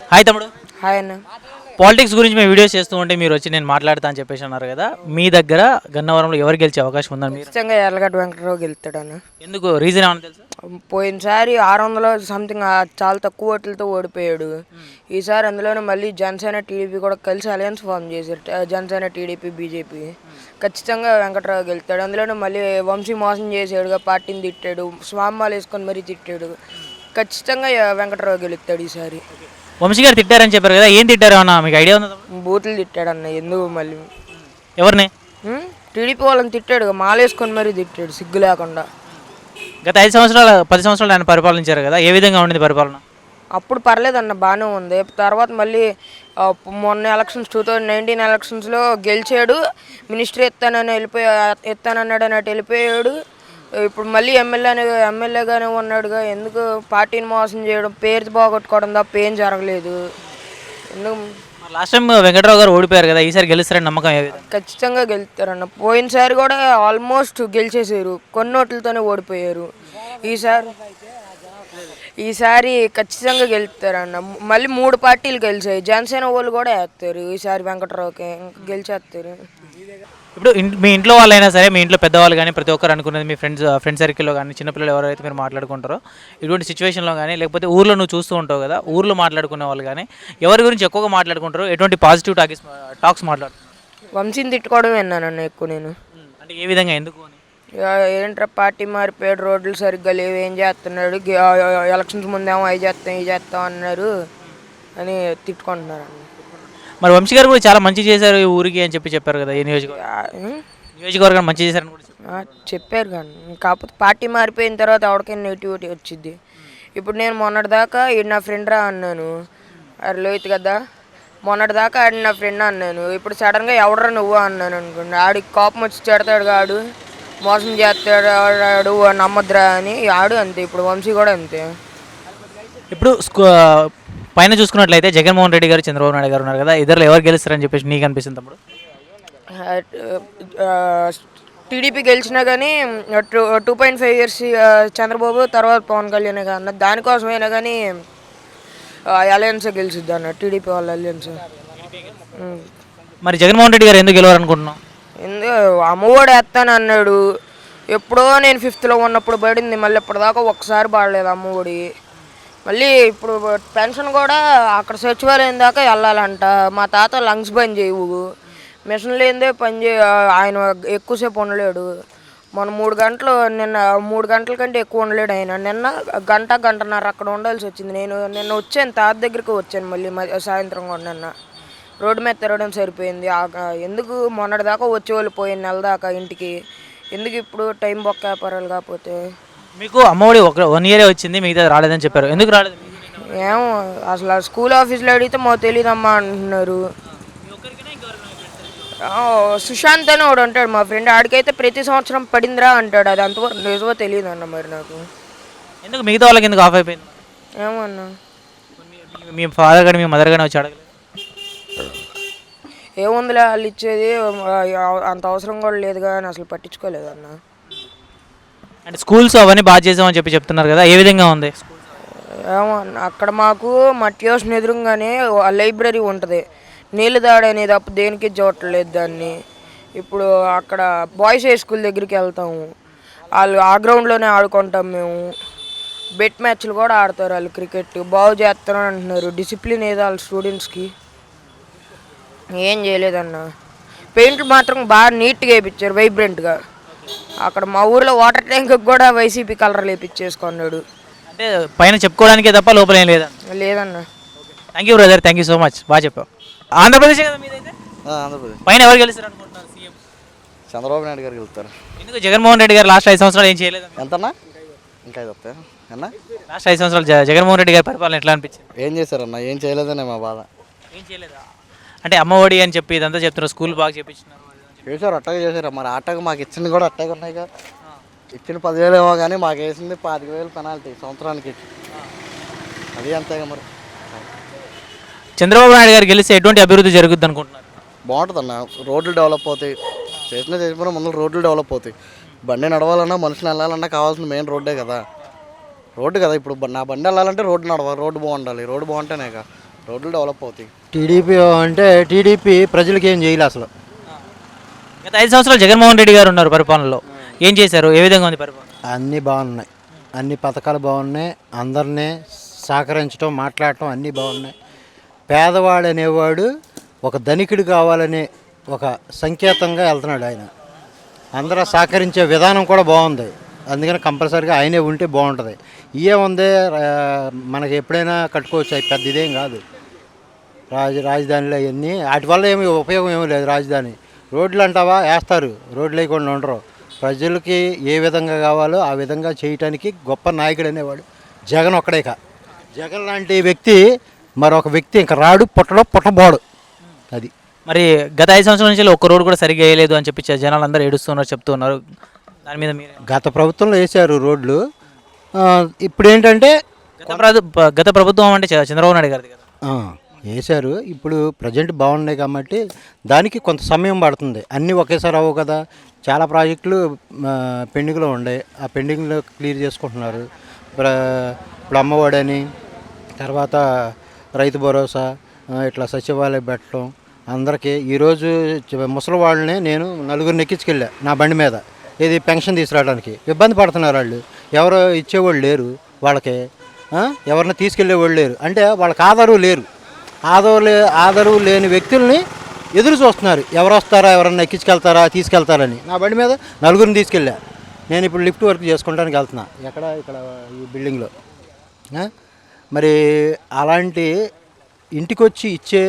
Hi తమ్ముడు. Hi అన్న. Politics గురించి మేము వీడియోస్ చేస్తూ ఉంటే మీరు వచ్చి నేను మాట్లాడతా అని చెప్పేసి అన్నారు కదా. మీ దగ్గర గన్నవరంలో ఎవరు గెలిచే అవకాశం ఉందని మీరు? ఖచ్చితంగా ఎర్లగడ్డ వెంకటరావు గెలుస్తాడు అన్న. ఎందుకు? రీజన్ ఏమన్నా తెలుసా? పోయినసారి ఆరు వందల సంథింగ్ చాలా తక్కువ ఓట్లతో ఓడిపోయాడు. ఈసారి అందులోనే మళ్ళీ జనసేన టీడీపీ కూడా కలిసి అలయన్స్ ఫామ్ చేశారు. Janasena TDP BJP. ఖచ్చితంగా వెంకటరావు గెలుస్తాడు. అందులోనే మళ్ళీ వంశీ మోసం చేసాడుగా పార్టీని తిట్టాడు. స్వామాలు వేసుకొని మరీ తిట్టాడు. ఖచ్చితంగా వెంకటరావు గెలుస్తాడు ఈసారి. వంశీ గారు తిట్టారని చెప్పారు కదా ఏం తిట్టారు అన్న? మీకు ఐడియా ఉందా? బూతులు తిట్టాడు అన్న ఎందుకు మళ్ళీ? ఎవరిని? టీడీపీ వాళ్ళని తిట్టాడు మాలేసుకొని మరీ తిట్టాడు సిగ్గు లేకుండా. గత ఐదు సంవత్సరాలు పది సంవత్సరాలు ఆయన పరిపాలించారు కదా ఏ విధంగా ఉండింది పరిపాలన? అప్పుడు పర్లేదన్న బాగానే ఉంది. తర్వాత మళ్ళీ మొన్న ఎలక్షన్స్ టూ థౌజండ్ నైన్టీన్ ఎలక్షన్స్లో గెలిచాడు మినిస్టర్ ఎత్తానని వెళ్ళిపోయా ఎత్తానన్నాడు అన్నట్టు వెళ్ళిపోయాడు. ఇప్పుడు మళ్ళీ ఎమ్మెల్యే ఎమ్మెల్యేగానే ఉన్నాడుగా. ఎందుకు పార్టీని మోసం చేయడం? పేరు పోగొట్టుకోవడం తప్ప ఏం జరగలేదు. ఎందుకు? లాస్ట్ టైం వెంకటరావు గారు ఓడిపోయారు కదా ఈసారి గెలుస్తారని నమ్మకం ఖచ్చితంగా గెలుస్తారన్న. పోయినసారి కూడా ఆల్మోస్ట్ గెలిచేసారు. కొన్ని ఓట్లతోనే ఓడిపోయారు. ఈసారి ఈసారి ఖచ్చితంగా గెలుస్తారన్న. మళ్ళీ మూడు పార్టీలు గెలిచాయి. జనసేన వాళ్ళు కూడా వేస్తారు. ఈసారి వెంకటరావుకి ఇంకా గెలిచేస్తారు. ఇప్పుడు మీ ఇంట్లో వాళ్ళైనా సరే మీ ఇంట్లో పెద్దవాళ్ళు కానీ ప్రతి ఒక్కరు అనుకున్నది మీ ఫ్రెండ్స్ ఫ్రెండ్ సర్కిల్లో కానీ చిన్నపిల్లలు ఎవరైతే మీరు మాట్లాడుకుంటారో ఇటువంటి సిచ్యువేషన్లో కానీ లేకపోతే ఊర్లో నువ్వు చూస్తూ ఉంటావు కదా ఊర్లో మాట్లాడుకునే వాళ్ళు కానీ ఎవరి గురించి ఎక్కువగా మాట్లాడుకుంటారో ఎటువంటి పాజిటివ్ టాక్స్ టాక్స్ మాట్లాడుతున్నారు? వంశీని తిట్టుకోవడం విన్నానన్న ఎక్కువ నేను. అంటే ఏ విధంగా ఎందుకు అని? ఏంట్రా పార్టీ మారిపోయాడు రోడ్లు సరిగ్గా లేవు ఏం చేస్తున్నాడు ఎలక్షన్స్ ముందేమో అవి చేస్తాం ఇవి చేస్తాం అన్నారు అని తిట్టుకుంటున్నారు అన్న మరి వంశీ గారు కూడా చాలా మంచి చేశారు ఈ ఊరికి అని చెప్పి చెప్పారు కదా ఈ నియోజకవర్గం? నియోజకవర్గం మంచి చేశారని కూడా చెప్పారు. కానీ కాకపోతే పార్టీ మారిపోయిన తర్వాత ఎవరికైనా నెగిటివిటీ వచ్చింది ఇప్పుడు నేను మొన్నటిదాకా ఈడు నా ఫ్రెండ్ రా అన్నాను. అరే లోహిత్ కదా మొన్నటిదాకా ఆడు నా ఫ్రెండ్ అన్నాను. ఇప్పుడు సడన్గా ఎవడరా నువ్వు అన్నాను అనుకోండి. ఆడికి కోపం వచ్చి చెడతాడు కాడు మోసం చేస్తాడు ఆడు నమ్మద్రా అని. ఆడు అంతే ఇప్పుడు వంశీ కూడా అంతే. ఇప్పుడు స్కూ పైన చూసుకున్నట్లయితే జగన్మోహన్ రెడ్డి గారు చంద్రబాబు నాయుడు గారు ఉన్నారు కదా ఇద్దరు ఎవరు గెలుస్తారని చెప్పేసి నీకు అనిపిస్తుంది తమ్ముడు? టీడీపీ గెలిచినా కానీ two two point five years Chandrababu తర్వాత పవన్ కళ్యాణ్ అన్న దానికోసమైనా కానీ అలయన్స్ గెలిచిద్ది అన్న టీడీపీ వాళ్ళ అలయన్స్. మరి జగన్మోహన్ రెడ్డి గారు ఎందుకు గెలవాలనుకుంటున్నాం ఎందుకు అమ్మఒడి వేస్తాను అన్నాడు. ఎప్పుడో నేను ఫిఫ్త్లో ఉన్నప్పుడు పడింది మళ్ళీ ఇప్పటిదాకా ఒకసారి పడలేదు అమ్మఒడి. మళ్ళీ ఇప్పుడు పెన్షన్ కూడా అక్కడ సచివాలయం దాకా వెళ్ళాలంట. మా తాత లంగ్స్ బంద్ చేయవు. మిషన్ లేనిదే పని చే ఆయన ఎక్కువసేపు ఉండలేడు. మొన్న మూడు గంటలు నిన్న మూడు గంటల కంటే ఎక్కువ ఉండలేడు ఆయన. నిన్న గంట గంటన్నర అక్కడ ఉండాల్సి వచ్చింది. నేను నిన్న వచ్చాను తాత దగ్గరికి వచ్చాను మళ్ళీ మ- సాయంత్రం కూడా నిన్న. రోడ్డు మీద తిరగడం సరిపోయింది. ఎందుకు మొన్నటి దాకా వచ్చేవాళ్ళు పోయిన నెల దాకా ఇంటికి? ఎందుకు ఇప్పుడు టైం బొక్క వ్యాపారాలు కాకపోతే? మీకు అమ్మఒడి ఒక వన్ ఇయరే వచ్చింది మిగతా రాలేదని చెప్పారు. ఎందుకు రాలేదు? ఏమో అసలు ఆ స్కూల్ ఆఫీస్లో అడిగితే మాకు తెలియదమ్మా అంటున్నారు. ఆ, సుశాంత్ అని ఒకడు ఉంటాడు మా ఫ్రెండ్. ఆడికైతే ప్రతి సంవత్సరం పడిందిరా అంటాడు. అది అంతవరకు నిజమో తెలియదు అన్న మరి నాకు. ఎందుకు? మిగతా వాళ్ళకి ఎందుకు ఆఫ్ అయిపోయింది? ఏమన్నా మీ- మీ ఫాదర్ కానీ మీ మదర్ కానీ వచ్చి అడగలేదు? ఏముందిలే వాళ్ళు ఇచ్చేది ఆ, అంత అవసరం కూడా లేదు కానీ అసలు పట్టించుకోలేదు అన్న. అంటే స్కూల్స్ అవన్నీ బాగా చేసామని చెప్పి చెప్తున్నారు కదా ఏ విధంగా ఉంది? ఏమో అన్న, అక్కడ మాకు మా ట్యూషన్ ఎదురుగానే లైబ్రరీ ఉంటుంది. నీళ్ళు దాడి తప్ప అప్పుడు దేనికి చూడట్లేదు దాన్ని. ఇప్పుడు అక్కడ బాయ్స్ హై స్కూల్ దగ్గరికి వెళ్తాము. వాళ్ళు ఆ గ్రౌండ్లోనే ఆడుకుంటాం మేము. బెట్ మ్యాచ్లు కూడా ఆడతారు వాళ్ళు క్రికెట్. బాగు చేస్తారు అంటున్నారు. డిసిప్లిన్ ఏదో వాళ్ళ స్టూడెంట్స్కి? ఏం చేయలేదన్న. పెయింట్ మాత్రం బాగా నీట్గా వేయించారు వైబ్రెంట్గా అక్కడ మా ఊర్లో వాటర్ ట్యాంక్ కూడా వైసీపీ కలర్ వేపించేసుకున్నాడు అంటే పైన చెప్పుకోవడానికే తప్ప లోపల ఏం లేదని లేదన్న. Thank you brother thank you so much బాగా చెప్పావు. ఆంధ్రప్రదేశ్ కదా మీదైతే? ఆ, ఆంధ్రప్రదేశ్. పైన ఎవరు గెలుస్తారు అనుకుంటున్నారు సీఎం? చంద్రబాబు నాయుడు గారు వెళ్తారు ఎందుకు? జగన్మోహన్ రెడ్డి గారు లాస్ట్ ఐదు సంవత్సరాలు ఏం చేయలేదు ఎంతన్నా? ఇంకా ఐదు వస్తాయి? అన్న? లాస్ట్ ఐదు సంవత్సరాలు జగన్మోహన్ రెడ్డి గారి పరిపాలన ఎట్లా అనిపించింది? ఏం చేశారన్న? ఏం చేయలేదనే మా బాధ. ఏం చేయలేదా? అంటే అమ్మఒడి అని చెప్పి ఇదంతా చెప్తున్నారు. స్కూల్ బాగా చెప్పించినారు చేశారు అట్టగా చేశారు. మరి అట్టగా మాకు ఇచ్చింది కూడా అట్టగా ఉన్నాయిగా ఇచ్చిన పదివేలు ఏమో కానీ మాకు వేసింది పాతిక వేలు పెనాల్టీ సంవత్సరానికి. అది అంతేగా మరి. చంద్రబాబు నాయుడు గారు గెలిస్తే ఎటువంటి అభివృద్ధి జరుగుద్ది అనుకుంటున్నారు? బాగుంటుంది అన్న రోడ్లు డెవలప్ అవుతాయి. చేసిన చేసిన ముందు రోడ్లు డెవలప్ అవుతాయి. బండి నడవాలన్నా మనుషులు వెళ్ళాలన్నా కావాల్సిన మెయిన్ రోడ్డే కదా. రోడ్డు కదా ఇప్పుడు. నా బండి వెళ్ళాలంటే రోడ్డు నడవాలి రోడ్డు బాగుండాలి. రోడ్డు బాగుంటేనే కదా రోడ్లు డెవలప్ అవుతాయి. టీడీపీ అంటే టీడీపీ ప్రజలకి ఏం చేయలే అసలు. గత ఐదు సంవత్సరాలు జగన్మోహన్ రెడ్డి గారు ఉన్నారు పరిపాలనలో. ఏం చేశారు? ఏ విధంగా ఉంది పరిపాలన? అన్నీ బాగున్నాయి. అన్ని పథకాలు బాగున్నాయి. అందరినీ సహకరించడం మాట్లాడటం అన్నీ బాగున్నాయి. పేదవాడు అనేవాడు ఒక ధనికుడు కావాలనే ఒక సంకేతంగా వెళ్తున్నాడు ఆయన. అందరూ సహకరించే విధానం కూడా బాగుంది. అందుకని కంపల్సరీగా ఆయనే ఉంటే బాగుంటుంది. ఇయే ఉంది మనకి ఎప్పుడైనా కట్టుకోవచ్చు. అవి పెద్ద ఇదేం కాదు. రాజ రాజధానిలో అవన్నీ వాటి వల్ల ఏమి ఉపయోగం ఏమీ లేదు రాజధాని. రోడ్లు అంటావా? వేస్తారు రోడ్లు వేయకుండా ఉండరు. ప్రజలకి ఏ విధంగా కావాలో ఆ విధంగా చేయటానికి గొప్ప నాయకుడు అనేవాడు జగన్ ఒక్కడేక జగన్ లాంటి వ్యక్తి మరొక వ్యక్తి ఇంకా రాడు పుట్టడం పుట్టబోడు. అది. మరి గత ఐదు సంవత్సరాల నుంచి ఒక్క రోడ్డు కూడా సరిగ్గా వేయలేదు అని చెప్పి జనాలు అందరూ ఏడుస్తున్నారు చెప్తున్నారు. దాని మీద మీరు గత ప్రభుత్వంలో వేశారు రోడ్లు. ఇప్పుడు ఏంటంటే గత ప్రభు గత ప్రభుత్వం అంటే చంద్రబాబు నాయుడు గారిది కదా. వేశారు ఇప్పుడు ప్రజెంట్ బాగున్నాయి కాబట్టి దానికి కొంత సమయం పడుతుంది. అన్నీ ఒకేసారి అవ్వవు కదా. చాలా ప్రాజెక్టులు పెండింగ్లో ఉన్నాయి. ఆ పెండింగ్లో క్లియర్ చేసుకుంటున్నారు. ఇప్పుడు ఇప్పుడు అమ్మఒడని తర్వాత రైతు భరోసా ఇట్లా సచివాలయం పెట్టడం అందరికీ ఈరోజు ముసలి వాళ్ళని నేను నలుగురిని ఎక్కించుకెళ్ళా నా బండి మీద. ఇది పెన్షన్ తీసుకురావడానికి. ఇబ్బంది పడుతున్నారు వాళ్ళు. ఎవరు ఇచ్చేవాళ్ళు లేరు వాళ్ళకి. ఎవరిని తీసుకెళ్ళేవాళ్ళు లేరు. అంటే వాళ్ళకి ఆధారం లేరు. లే ఆధారు లేని వ్యక్తుల్ని ఎదురు చూస్తున్నారు. ఎవరు వస్తారా ఎవరన్నా ఎక్కించుకెళ్తారా తీసుకెళ్తారని. నా బండి మీద నలుగురిని తీసుకెళ్ళా. నేను ఇప్పుడు లిఫ్ట్ వర్క్ చేసుకోవడానికి వెళ్తున్నా. ఎక్కడ? ఇక్కడ ఈ బిల్డింగ్లో? మరి అలాంటి ఇంటికి వచ్చి ఇచ్చే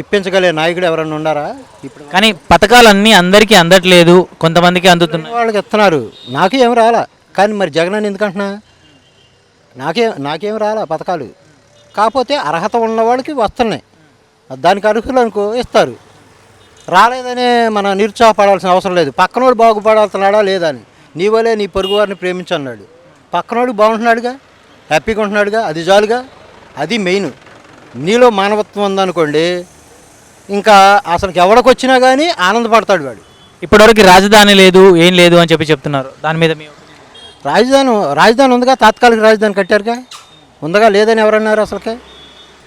ఇప్పించగలిగే నాయకుడు ఎవరన్నా ఉన్నారా ఇప్పుడు కానీ పథకాలన్నీ అందరికీ అందట్లేదు. కొంతమందికి అందుతున్నాయి. వాళ్ళకి ఇస్తున్నారు. నాకు ఏం రాలా? కానీ మరి జగన్ అని ఎందుకంటున్నా నాకే నాకేం రాలా పథకాలు? కాకపోతే అర్హత ఉన్న వాళ్ళకి వస్తున్నాయి. దానికి అర్హులు అనుకో ఇస్తారు. రాలేదనే మన నిరుత్సాహపడాల్సిన అవసరం లేదు. పక్కనోడు బాగుపడాల్సినాడా లేదా అని. నీ వలే నీ పొరుగు వారిని ప్రేమించన్నాడు. పక్కనోడు బాగుంటున్నాడుగా? హ్యాపీగా ఉంటున్నాడుగా? అది చాలుగా అది మెయిన్. నీలో మానవత్వం ఉందనుకోండి ఇంకా అసలుకి ఎవడికి వచ్చినా కానీ ఆనందపడతాడు వాడు. ఇప్పటివరకు రాజధాని లేదు ఏం లేదు అని చెప్పి చెప్తున్నారు. దాని మీద? రాజధాని రాజధాని ఉందిగా? తాత్కాలిక రాజధాని కట్టారుగా? ఉందగా లేదని ఎవరన్నారు అసలుకే?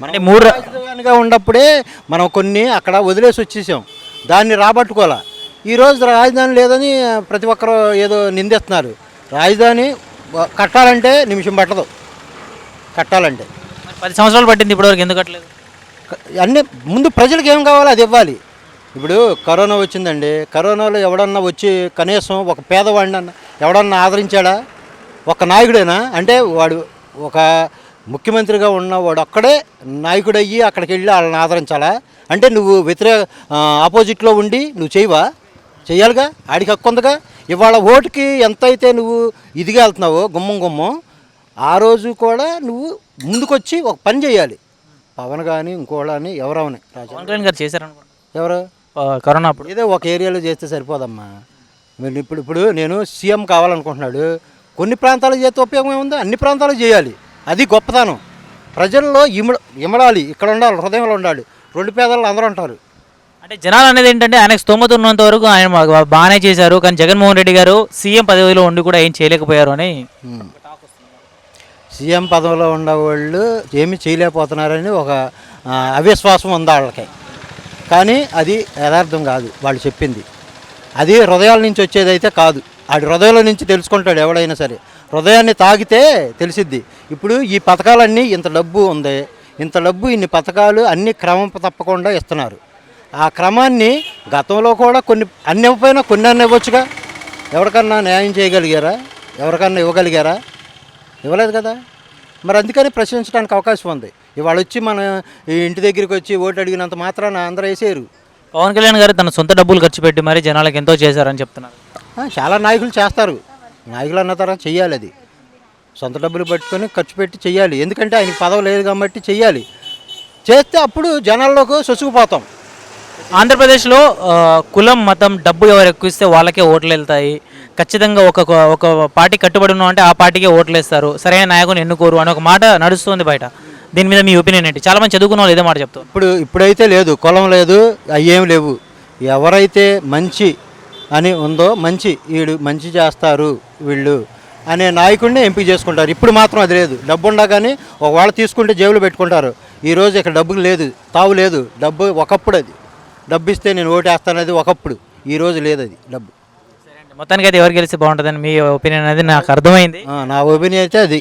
అంటే మూడు రాజధానిగా ఉన్నప్పుడే మనం కొన్ని అక్కడ వదిలేసి వచ్చేసాం. దాన్ని రాబట్టుకోవాలా? ఈరోజు రాజధాని లేదని ప్రతి ఒక్కరు ఏదో నిందిస్తున్నారు. రాజధాని కట్టాలంటే నిమిషం పట్టదు. కట్టాలంటే. పది సంవత్సరాలు పట్టింది ఇప్పటివరకు ఎందుకు కట్టలేదు? అన్నీ ముందు ప్రజలకు ఏం కావాలో అది ఇవ్వాలి. ఇప్పుడు కరోనా వచ్చిందండి. కరోనాలో ఎవడన్నా వచ్చి కనీసం ఒక పేదవాడిని అన్న ఎవడన్నా ఆదరించాడా? ఒక నాయకుడేనా? అంటే వాడు ఒక ముఖ్యమంత్రిగా ఉన్న వాడు ఒక్కడే నాయకుడు అయ్యి అక్కడికి వెళ్ళి వాళ్ళని ఆదరించాలా? అంటే నువ్వు వ్యతిరేక ఆపోజిట్లో ఉండి నువ్వు చేయవా? చెయ్యాలిగా? ఆడికి హక్కు ఉందిగా? ఇవాళ ఓటుకి ఎంత అయితే నువ్వు ఇదిగా వెళ్తున్నావో గుమ్మం గుమ్మం ఆ రోజు కూడా నువ్వు ముందుకొచ్చి ఒక పని చేయాలి పవన్ కానీ ఇంకోళ్ళని ఎవరవని. రాజా. పవన్ కళ్యాణ్ గారు చేశారనుకోండి ఎవరు? కరోనా అప్పుడు. ఏదో ఒక ఏరియాలో చేస్తే సరిపోదమ్మా. మరి ఇప్పుడు ఇప్పుడు నేను సీఎం కావాలనుకుంటున్నాడు. కొన్ని ప్రాంతాలకు చేస్తే ఉపయోగం ఏముంది? అన్ని ప్రాంతాలకు చేయాలి. అది గొప్పతనం. ప్రజల్లో ఇమడ ఇమడాలి ఇక్కడ ఉండాలి హృదయంలో ఉండాలి. రెండు పేదలు అందరూ ఉంటారు అంటే జనాలు అనేది ఏంటంటే ఆయనకు స్తోమత ఉన్నంత వరకు ఆయన బాగానే చేశారు. కానీ జగన్మోహన్ రెడ్డి గారు సీఎం పదవిలో ఉండి కూడా ఏం చేయలేకపోయారు అని. సీఎం పదవిలో ఉన్నవాళ్ళు ఏమీ చేయలేకపోతున్నారని ఒక అవిశ్వాసం ఉంది వాళ్ళకి. కానీ అది యథార్థం కాదు వాళ్ళు చెప్పింది. అది హృదయాల నుంచి వచ్చేదైతే కాదు. ఆడి హృదయాల నుంచి తెలుసుకుంటాడు ఎవడైనా సరే. హృదయాన్ని తాగితే తెలిసిద్ది. ఇప్పుడు ఈ పథకాలన్నీ ఇంత డబ్బు ఉంది. ఇంత డబ్బు ఇన్ని పథకాలు అన్ని క్రమం తప్పకుండా ఇస్తున్నారు. ఆ క్రమాన్ని గతంలో కూడా కొన్ని అన్ని ఇవ్వకపోయినా కొన్ని అన్న ఇవ్వచ్చుగా. ఎవరికన్నా న్యాయం చేయగలిగారా? ఎవరికన్నా ఇవ్వగలిగారా? ఇవ్వలేదు కదా. మరి అందుకని ప్రశ్నించడానికి అవకాశం ఉంది. ఇవాళ వచ్చి మన ఈ ఇంటి దగ్గరికి వచ్చి ఓటు అడిగినంత మాత్రాన అందరూ వేసేరు పవన్ కళ్యాణ్ గారు తన సొంత డబ్బులు ఖర్చు పెట్టి మరి జనాలకు ఎంతో చేశారని చెప్తున్నారు. చాలా నాయకులు చేస్తారు. నాయకులు అన్న తర్వాత చెయ్యాలి అది. సొంత డబ్బులు పట్టుకొని ఖర్చు పెట్టి చెయ్యాలి. ఎందుకంటే ఆయనకి పదవి లేదు కాబట్టి చెయ్యాలి. చేస్తే అప్పుడు జనాల్లోకి సొసుకుపోతాం ఆంధ్రప్రదేశ్లో కులం మతం డబ్బు ఎవరు ఎక్కువ ఇస్తే వాళ్ళకే ఓట్లు వెళ్తాయి. ఖచ్చితంగా ఒక ఒక పార్టీ కట్టుబడి ఉన్నాం అంటే ఆ పార్టీకే ఓట్లు వేస్తారు. సరైన నాయకుని ఎన్నుకోరు అని ఒక మాట నడుస్తుంది బయట. దీని మీద మీ ఒపీనియన్ ఏంటి? చాలా మంది చదువుకున్న వాళ్ళు ఇదే మాట చెప్తారు ఇప్పుడు ఇప్పుడైతే లేదు కులం లేదు అయ్యేం లేవు. ఎవరైతే మంచి అని ఉందో మంచి వీడు మంచి చేస్తారు వీళ్ళు అనే నాయకుడిని ఎంపిక చేసుకుంటారు. ఇప్పుడు మాత్రం అది లేదు. డబ్బు ఉండగానే ఒకవేళ తీసుకుంటే జేబులో పెట్టుకుంటారు. ఈరోజు ఇక్కడ డబ్బు లేదు తావు లేదు డబ్బు ఒకప్పుడు అది. డబ్బు ఇస్తే నేను ఓటేస్తానది ఒకప్పుడు. ఈరోజు లేదు అది డబ్బు. మొత్తానికి అయితే ఎవరు గెలిస్తే బాగుంటుందని మీ ఒపీనియన్ అనేది నాకు అర్థమైంది. నా ఒపీనియన్ అయితే అది.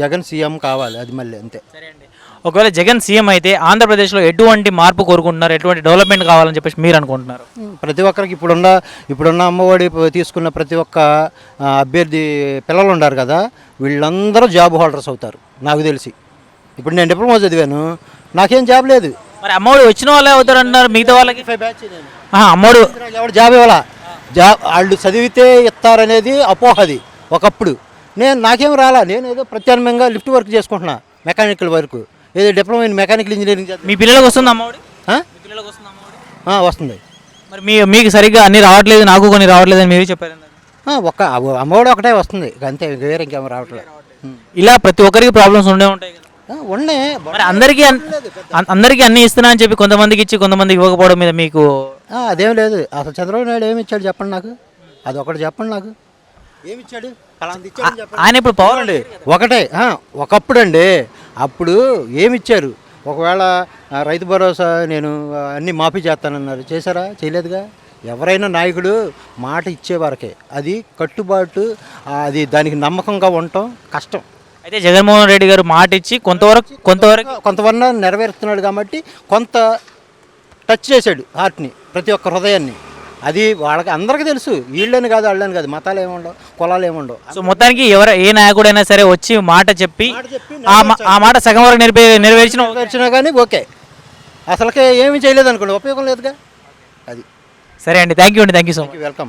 జగన్ సీఎం కావాలి అది మళ్ళీ అంతే. సరే అండి. ఒకవేళ జగన్ సీఎం అయితే ఆంధ్రప్రదేశ్లో ఎటువంటి మార్పు కోరుకుంటున్నారు? ఎటువంటి డెవలప్మెంట్ కావాలని చెప్పేసి మీరు అనుకుంటున్నారు? ప్రతి ఒక్కరికి ఇప్పుడున్న ఇప్పుడున్న అమ్మఒడి తీసుకున్న ప్రతి ఒక్క అభ్యర్థి పిల్లలు ఉన్నారు కదా వీళ్ళందరూ జాబ్ హోల్డర్స్ అవుతారు నాకు తెలిసి. ఇప్పుడు నేను డిప్లొమా చదివాను నాకేం జాబ్ లేదు. మరి అమ్మఒడి వచ్చిన వాళ్ళే అవుతారు అంటున్నారు మిగతా వాళ్ళకి? అమ్మఒడి ఎవడు జాబ్ ఇవ్వాలా? జాబ్ వాళ్ళు చదివితే ఇస్తారనేది అపోహది ఒకప్పుడు. నేను నాకేం రాలా? నేను ఏదో ప్రత్యామ్నాయంగా లిఫ్ట్ వర్క్ చేసుకుంటున్నా మెకానికల్ వర్క్. ఏదో డిప్లొమా ఇన్ మెకానికల్ ఇంజనీరింగ్ చదివి- మీ పిల్లలకు వస్తుంది అమ్మఒడి ఆ? మీ పిల్లలకు వస్తుంది అమ్మఒడి ఆ, వస్తుంది. మరి మీ మీకు సరిగ్గా అన్ని రావట్లేదు నాకు కొన్ని రావట్లేదు అని మీరు చెప్పారు ఇందాక. ఆ, ఒక్క అమ్మఒడి ఒకటే వస్తుంది. ఇక అంతే ఇంక వేరే ఇంకేం రావట్లేదు. ఉం. ఇలా ప్రతి ఒక్కరికి ప్రాబ్లమ్స్ ఉండే ఉంటాయి కదా. ఆ, ఉన్నాయి మరి అందరికీ అన్- అన్- అందరికీ అన్ని ఇస్తున్నా అని చెప్పి కొంతమందికి ఇచ్చి కొంతమందికి ఇవ్వకపోవడం మీద మీకు ఆ, అదేం లేదు. అసలు చంద్రబాబు నాయుడు ఏమి ఇచ్చాడు చెప్పండి నాకు? అది ఒకటి చెప్పండి నాకు. ఏమి ఇచ్చాడు. ఆయన ఇప్పుడు పవర్ అండి. ఒకటే ఒకప్పుడు అండి అప్పుడు ఏమి ఇచ్చారు ఒకవేళ రైతు భరోసా నేను అన్ని మాఫీ చేస్తానన్నారు. చేశారా? చేయలేదుగా? ఎవరైనా నాయకుడు మాట ఇచ్చేవారకే అది కట్టుబాటు అది దానికి నమ్మకంగా ఉండటం కష్టం. అయితే జగన్మోహన్ రెడ్డి గారు మాట ఇచ్చి కొంతవరకు కొంతవరకు కొంతవరకు నెరవేరుస్తున్నాడు కాబట్టి కొంత టచ్ చేశాడు హార్ట్ని ప్రతి ఒక్క హృదయాన్ని. అది వాళ్ళకి అందరికీ తెలుసు. వీళ్ళని కాదు వాళ్ళని కాదు. మతాలు ఏముండవు కులాలు ఏముండవు. సో మొత్తానికి ఎవరు ఏ నాయకుడైనా సరే వచ్చి మాట చెప్పి ఆ మాట సగం వరకు నెరవే నెరవేర్చిన నెరవేర్చినా కానీ ఓకే. అసలుకే ఏమీ చేయలేదు అనుకోండి ఉపయోగం లేదుగా. అది. సరే అండి థ్యాంక్ యూ అండి thank you so much welcome